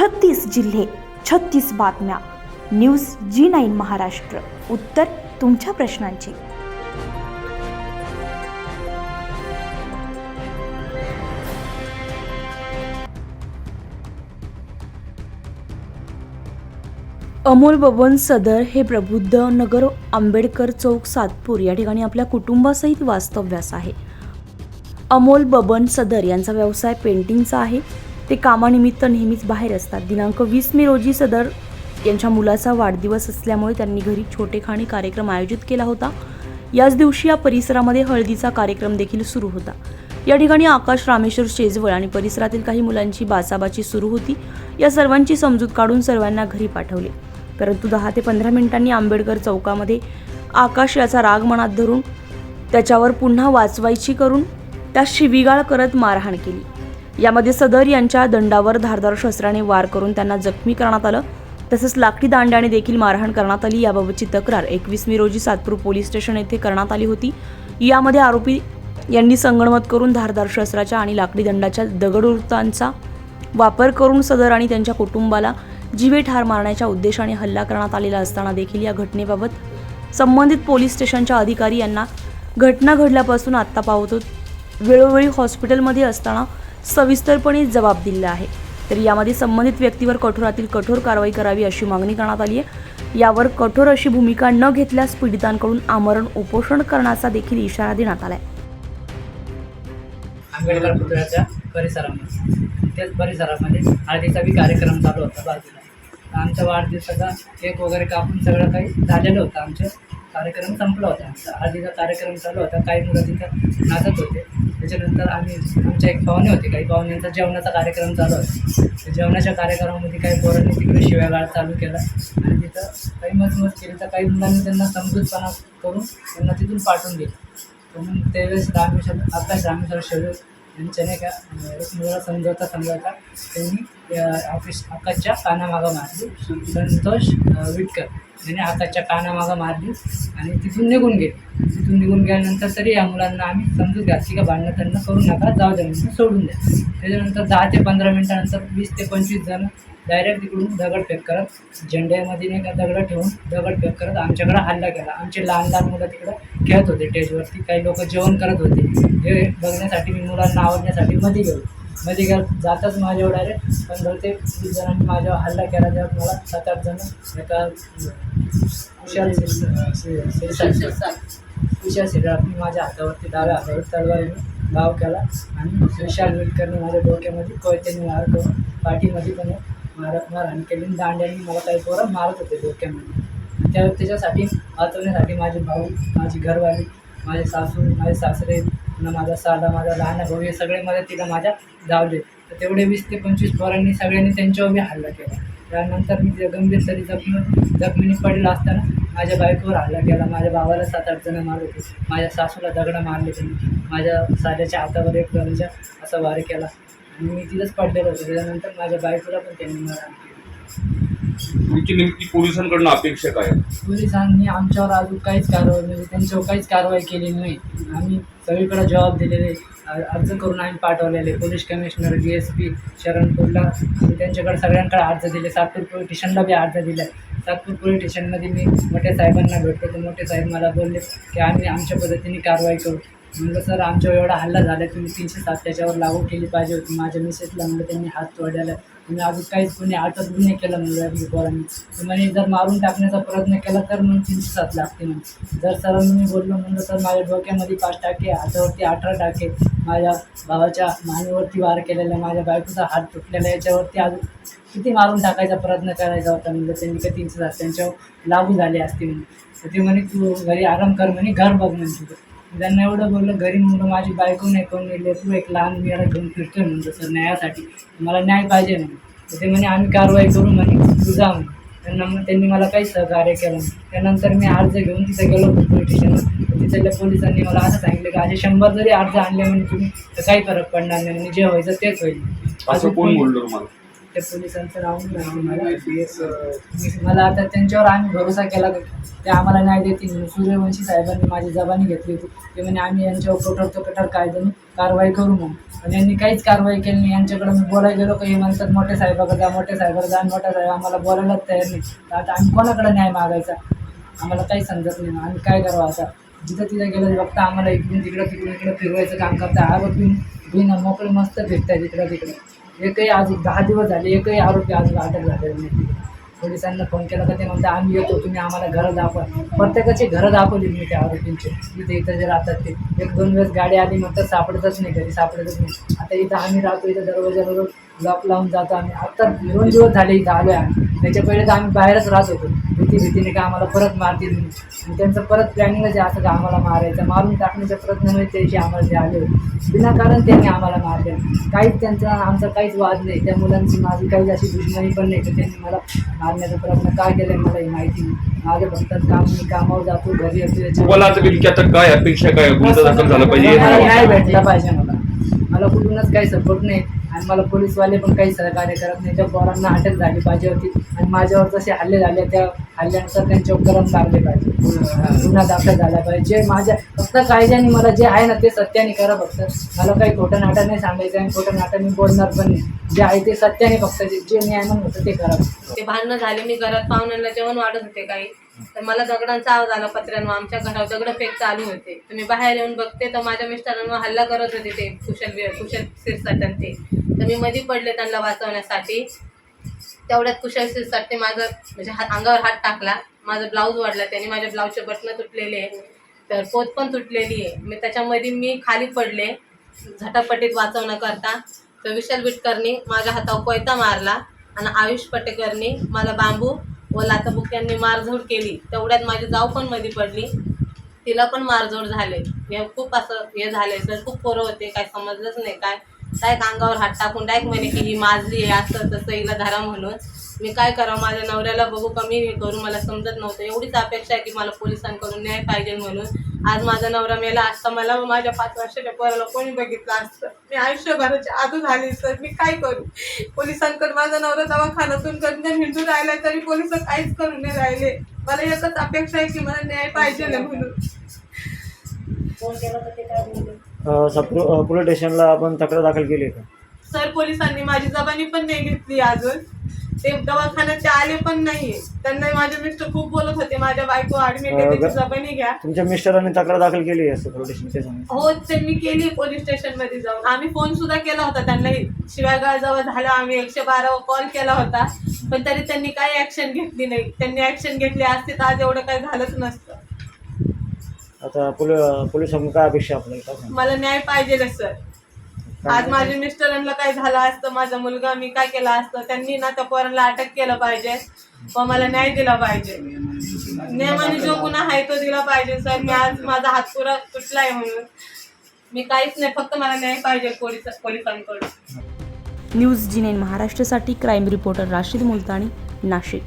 छत्तीस जिल्हे छत्तीस बातम्या. News G nine Maharashtra. उत्तर तुमच्या प्रश्नांची. अमोल बबन सदर हे प्रबुद्ध नगर आंबेडकर चौक सातपूर या ठिकाणी आपल्या कुटुंबासहित वास्तव्यास आहे. अमोल बबन सदर यांचा व्यवसाय पेंटिंगचा आहे. ते कामानिमित्त नेहमीच बाहेर असतात. दिनांक वीस मे रोजी सदर यांच्या मुलाचा वाढदिवस असल्यामुळे त्यांनी घरी छोटेखाणी कार्यक्रम आयोजित केला होता. याच दिवशी या परिसरामध्ये हळदीचा कार्यक्रम देखील सुरू होता. या ठिकाणी आकाश रामेश्वर शेजवळ आणि परिसरातील काही मुलांची बाचाबाची सुरू होती. या सर्वांची समजूत काढून सर्वांना घरी पाठवले. परंतु दहा ते पंधरा मिनिटांनी आंबेडकर चौकामध्ये आकाश याचा राग मनात धरून त्याच्यावर पुन्हा वाचवायची करून त्या शिवीगाळ करत मारहाण केली. यामध्ये सदर यांच्या दंडावर धारदार शस्त्राने वार करून त्यांना जखमी करण्यात आलं. तसंच लाकडी दांड्याने देखील मारहाण करण्यात आली. याबाबतची तक्रार एकवीस मे रोजी सातपूर पोलीस स्टेशन येथे करण्यात आली होती. यामध्ये आरोपी यांनी संगणमत करून धारदार शस्त्राच्या आणि लाकडी दंडाच्या दगडवृत्तांचा वापर करून सदर आणि त्यांच्या कुटुंबाला जीवे ठार मारण्याच्या उद्देशाने हल्ला करण्यात आलेला असताना देखील या घटनेबाबत संबंधित पोलीस स्टेशनच्या अधिकारी यांना घटना घडल्यापासून आत्ता पावतो. वेळोवेळी हॉस्पिटलमध्ये असताना सविस्तरपणे जबाब दिला आहे. तर यामध्ये संबंधित व्यक्तीवर कठोरातील कठोर कारवाई करावी अशी मागणी करण्यात आली आहे. यावर कठोर अशी भूमिका न घेतल्यास पीडितांकडून आमरण उपोषण करण्याचा देखील इशारा देण्यात आलाय. आंबेडकर पुतळ्याच्या परिसरामध्ये त्याच परिसरामध्ये हळदीचा बी कार्यक्रम चालू होता बाजूला. आमच्या वाढदिवसाचा केक वगैरे कापून सगळं काही झालेलं होतं आमचं. कार्यक्रम संपला होता. आमचा हळदीचा कार्यक्रम चालू होता. काही मुलं तिथं नाचत होते. त्याच्यानंतर आम्ही आमच्या एक पाहुणे होते. काही पाहुण्यांचा जेवणाचा कार्यक्रम चालू होता. त्या जेवणाच्या कार्यक्रमामध्ये काही पोरांनी तिकडे शिव्यागाळ चालू केला. आणि तिथं काही मजमज केली. तर काही मुलांनी त्यांना समजूतपणा करून त्यांना तिथून पाठवून दिलं. म्हणून त्यावेळेस रामेश्वर आकाश रामेश्वर शरीर त्यांच्या नाही का मुलाला एक समजवता समजावता समजावता त्यांनी ऑफिस आकाशच्या कानामागं मारली. संतोष विटकर त्याने आकाशच्या कानामागं मारली आणि तिथून निघून गेले. तिथून निघून गेल्यानंतर तरी या मुलांना आम्ही समजूत घातली का भांडणं त्यांना करू नका जाऊ द्या म्हणून सोडून द्या. त्याच्यानंतर दहा ते पंधरा मिनटानंतर वीस ते पंचवीस जण डायरेक्ट तिकडून दगडफेक करत झेंड्यामध्ये नाही का दगडं ठेवून दगडफेक करत आमच्याकडं हल्ला केला. आमचे लहान लहान मुलं तिकडं खेळत होते टेजवरती काही लोक जेवण करत होते. हे बघण्यासाठी मी मुलांना आवडण्यासाठी मध्ये गेलो. मध्ये गेलो जाताच माझ्यावर डायरेक्ट बरं ते वीस जणांनी माझ्यावर हल्ला केला तेव्हा मला सात आठ जण एका कुशाल विशाल मी माझ्या हातावरती डाव्या हातावर तलवारीने गाव केला आणि विशाल विटकरने माझ्या डोक्यामध्ये कोयत्याने मार करून पाठीमध्ये पण मारत मारहाण केली आणि दांड्यांनी मला काही पोरं मारत होते डोक्यामध्ये. त्या त्याच्यासाठी वाचवण्यासाठी माझे भाऊ माझी घरवाली माझे सासू माझे सासरे पुन्हा माझा साधा माझा लहान भाऊ हे सगळे मदतीला माझ्या धावले तर तेवढे वीस ते पंचवीस पोरांनी सगळ्यांनी त्यांच्यावर मी हल्ला केला. त्यानंतर मी गंभीर तरी जखमी जखमीने पडला असताना माझ्या बायकोवर हल्ला केला. माझ्या भावाला सात आठ जणं मारले होते. माझ्या सासूला दगडं मारले त्यांनी माझ्या साध्याच्या हातावर एक गरजा असा वार केला. आणि मी तिथंच पडलेलो होतो. त्याच्यानंतर माझ्या बायकोला पण त्यांनी मारा तुमची नेमकी पोलिसांकडनं अपेक्षा काय आहे? पोलिसांनी आमच्यावर अजून काहीच कारवाई म्हणजे त्यांच्यावर काहीच कारवाई केली नाही. आम्ही सगळीकडे जबाब दिलेले अर्ज करून आम्ही पाठवलेले police commissioner D S P शरणपूरला त्यांच्याकडे सगळ्यांकडे अर्ज दिले. सातपूर पोलीस स्टेशनला बी अर्ज दिला सातपूर पोलीस स्टेशनमध्ये मी मोठ्या साहेबांना भेटलो. तर मोठे साहेब मला बोलले की आम्ही आमच्या पद्धतीने कारवाई करू. म्हणलं सर आमच्यावर एवढा हल्ला झाला तुम्ही तीनशे सात त्याच्यावर लागू केली पाहिजे होती. माझ्या मिसेसला म्हणलं त्यांनी हात तोडलेला तुम्ही अजून काहीच कोणी अटक गुन्हे नाही केलं म्हणलं या पोरांनी. तर म्हणे जर मारून टाकण्याचा प्रयत्न केला तर मग तीनशे सात लागते मग जर सरांनी मी बोललो म्हणलं सर माझ्या डोक्यामध्ये पाच टाके हातावरती अठरा टाके माझ्या भावाच्या मानेवरती वार केलेला माझ्या बायकोचा हात तुटलेला याच्यावरती अजून किती मारून टाकायचा प्रयत्न करायचा होता? म्हणलं त्यांनी का तीनशे सात? त्यांच्यावर लागू झाले असते म्हणून तर ते म्हणे तू घरी आराम कर म्हणे घर बघ म्हणे त्यांना एवढं बोललं घरी म्हणलं माझी बायको नाही कोण नाही लेकरू एक लहान मुलाला घेऊन फिरतोय म्हणलं सर न्यायासाठी. मला न्याय पाहिजे म्हणे ते म्हणे आम्ही कारवाई करू म्हणे तू जा म्हणे. त्यांना मग त्यांनी मला काहीच सहकार्य केलं त्यानंतर मी अर्ज घेऊन तिथे गेलो पोलीस स्टेशनला तिथल्या पोलिसांनी मला असं सांगितलं की असे शंभर जरी अर्ज आणले म्हणे तुम्ही तर काही फरक पडणार नाही म्हणजे जे व्हायचं तेच होईल. असं कोण बोललो तुम्हाला? त्या पोलिसांचं राहून मला मला आता त्यांच्यावर आम्ही भरोसा केला ते आम्हाला नाही देतील. सूर्यवंशी साहेबांनी माझी जबानी घेतली होती. ते म्हणे आम्ही यांच्यावर कठोर तो कठोर कायद्याने कारवाई करू म्हणून. पण यांनी काहीच कारवाई केली नाही. यांच्याकडे मी बोलायला गेलो का हे म्हणतात मोठ्या साहेबाकडे जा मोठ्या साहेबाकडे जा. मोठ्या साहेब आम्हाला बोलायलाच तयार नाही. तर आता आम्ही कोणाकडे न्याय मागायचा? आम्हाला काही समजत नाही. आम्ही काय करावं आता? जिथं तिथं गेलं फक्त आम्हाला इकडून तिकडं तिकडून इकडं फिरवायचं काम करता आरोपी बिना मोकळे मस्त फिरताय तिकडं तिकडं. एकही आज दहा दिवस झाले एकही आरोपी आज अटक झालेले नाही. पोलिसांना फोन केला का ते म्हणतात आम्ही येतो तुम्ही आम्हाला घरं दाखवा. प्रत्येकाची घरं दाखवली मी त्या आरोपींचे. इथे इथं जे राहतात ते. एक दोन वेळेस गाडी आली म्हणतात सापडतच नाही घरी सापडतच नाही. आता इथं आम्ही राहतो इथं दरवाजावर लॉक लावून जातो आम्ही. आत्ता दोन दिवस झाले इथं आलो आहे आम्ही. त्याच्या पहिले तर आम्ही बाहेरच राहत होतो. भीती भीतीने का आम्हाला परत मारतील. आणि त्यांचं परत प्लॅनिंगच आहे असं का आम्हाला मारायचं मारून टाकण्याच्या प्रयत्नामुळे त्याची आम्हाला ते आले विनाकारण त्यांनी आम्हाला मारले. काहीच त्यांचा आमचा काहीच वाद नाही. त्या मुलांची माझी काही अशी दुश्मनी पण नाही तर त्यांनी मला मारण्याचा प्रयत्न का केलाय मला ही माहिती नाही. माझं फक्त काम मी कामावर जातो घरी तुम्हाला आता नेमकी आता काय अपेक्षा काय? गुन्हा दाखल झाला पाहिजे न्याय भेटला पाहिजे मला. मला कुठूनच काही सपोर्ट नाही. आणि मला पोलीसवाले पण काही सहकार्य करत नाही. त्या पोरांना अटक झाली पाहिजे होती आणि माझ्यावर जसे हल्ले झाले त्या हल्ल्यानुसार त्यांचे उपकरण लागले पाहिजे. गुन्हा दाखल झाला पाहिजे. माझ्या फक्त कायद्याने मला जे आहे ना ते सत्याने करा फक्त. मला काही खोटं नाटक नाही सांगायचं आणि खोटं नाटक मी बोलणार पण नाही. जे आहे ते सत्याने फक्त जे- जे म्हणून होतं ते करा. ते भांडणं झाले मी घरात पाहुण्यांना जेवण वाढत होते काही. तर मला दगडांचा आवाज आला पत्र्यांवर. आमच्या घरावर दगड फेक चालू होते. तर मी बाहेर येऊन बघते तर माझ्या मिस्टरांवर हल्ला करत होते ते कुशल कुशल सिरसाटन ते. तर मी मध्ये पडले त्यांना वाचवण्यासाठी. तेवढ्यात कुशल सिरसाट ते माझं म्हणजे हात अंगावर हात टाकला. माझा ब्लाऊज वाढला त्याने माझ्या ब्लाऊजचे बटणं तुटलेले. आहे तर पोत पण तुटलेली आहे. मी त्याच्यामध्ये मी खाली पडले झटापटीत वाचवण्याकरता. तर विशाल बिटकरनी माझ्या हातावर कोयता मारला. आणि आयुष पटेकरनी मला बांबू व लाथाबुक्यांनी मारझोड केली. तेवढ्यात माझी जाऊ पण मध्ये पडली. तिला पण मारझोड झाले. हे खूप असं हे झाले तर खूप पोरं होते. काय समजलंच नाही काय. काय अंगावर हात टाकून डायक म्हणे की ही माझी आहे. असं तसं हिला धरा म्हणून. मी काय करावं? माझ्या नवऱ्याला बघू कमी हे करू? मला समजत नव्हतं. एवढीच अपेक्षा आहे की मला पोलिसांकडून न्याय पाहिजे म्हणून. आज माझा नवरा मेला असता मला व माझ्या पाच वर्षाच्या पोराला कोणी बघितलं असतं? मी आयुष्यभराची आदू झाली सर मी काय करू? पोलिसांकडे माझा नवरा दवाखान्यातून कधी हिंदू राहिला तरी पोलीस काहीच करून नाही राहिले. मला एकच अपेक्षा आहे की मला न्याय पाहिजे ना म्हणून. सप्रो पोलीस स्टेशनला आपण तक्रार दाखल केली आहे का? सर पोलिसांनी माझी जबानी पण नाही घेतली अजून. ते दवाखान्यात ते आले पण नाहीये. त्यांना माझे मिस्टर खूप बोलत होते माझ्या बायको ऍडमिट आहे त्याची जबानी घ्या. तुमच्या मिस्टरांनी तक्रार दाखल केली आहे असं पोलीस स्टेशन ते सांगा हो त्यांनी केली पोलीस स्टेशनमध्ये जाऊन. आम्ही फोन सुद्धा केला होता त्यांना शिवागाळ जवळ झालं आम्ही एकशे बारा कॉल केला होता. पण तरी त्यांनी काही ऍक्शन घेतली नाही. त्यांनी ऍक्शन घेतली असते तर आज एवढं काही झालंच नसतं. आता पोली पोलिसांकडून काय अपेक्षा आपल्याला? मला न्याय पाहिजे सर. आज माझ्या मिस्टरांना काय झालं असतं माझा मुलगा मी काय केलं असतं त्यांनी ना त्या पोरांना अटक केलं पाहिजे. व मला न्याय दिला पाहिजे. नियमाने जो गुन्हा आहे तो दिला पाहिजे. सर मी आज माझा हात पुरा तुटला आहे म्हणून. मी काहीच नाही फक्त मला न्याय पाहिजे पोलीस पोलिसांकडून. न्यूज जी नाईन महाराष्ट्रासाठी क्राईम रिपोर्टर राशीद मुलतानी नाशिक.